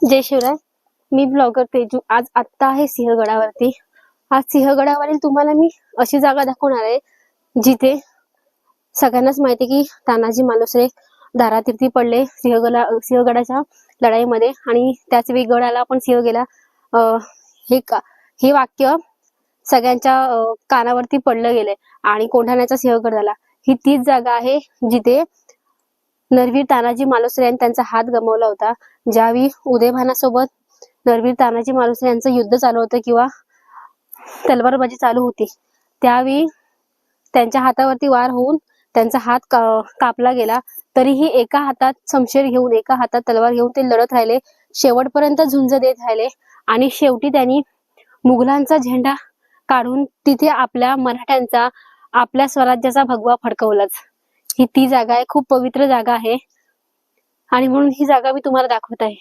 जय शिवराय. मी ब्लॉगर तेजू. आज आत्ता आहे सिंहगडावरती. आज सिंहगडावरील तुम्हाला मी अशी जागा दाखवणार आहे जिथे सगळ्यांनाच माहिती की तानाजी मालुसरे दारातीर्थी पडले सिंहगडा सिंहगडाच्या लढाईमध्ये. आणि त्याच वेळी गडाला पण सिंह गेला अं, हे का हे वाक्य सगळ्यांच्या कानावरती पडलं गेलंय. आणि कोंढाण्याचा सिंहगड झाला. ही तीच जागा आहे जिथे नरवीर तानाजी मालुसरे यांनी त्यांचा हात गमावला होता. ज्यावेळी उदयभानासोबत नरवीर तानाजी मालुसरे यांचं युद्ध चालू होतं किंवा तलवारबाजी चालू होती त्यावेळी त्यांच्या हातावरती वार होऊन त्यांचा हात का- कापला गेला. तरीही एका हातात शमशेर घेऊन एका हातात तलवार घेऊन ते लढत राहिले. शेवटपर्यंत झुंज देत राहिले. आणि शेवटी त्यांनी मुघलांचा झेंडा काढून तिथे आपल्या मराठ्यांचा आपल्या स्वराज्याचा भगवा फडकवलाच. ही ती जागा आहे. खूप पवित्र जागा आहे. आणि म्हणून ही जागा मी तुम्हाला दाखवत आहे.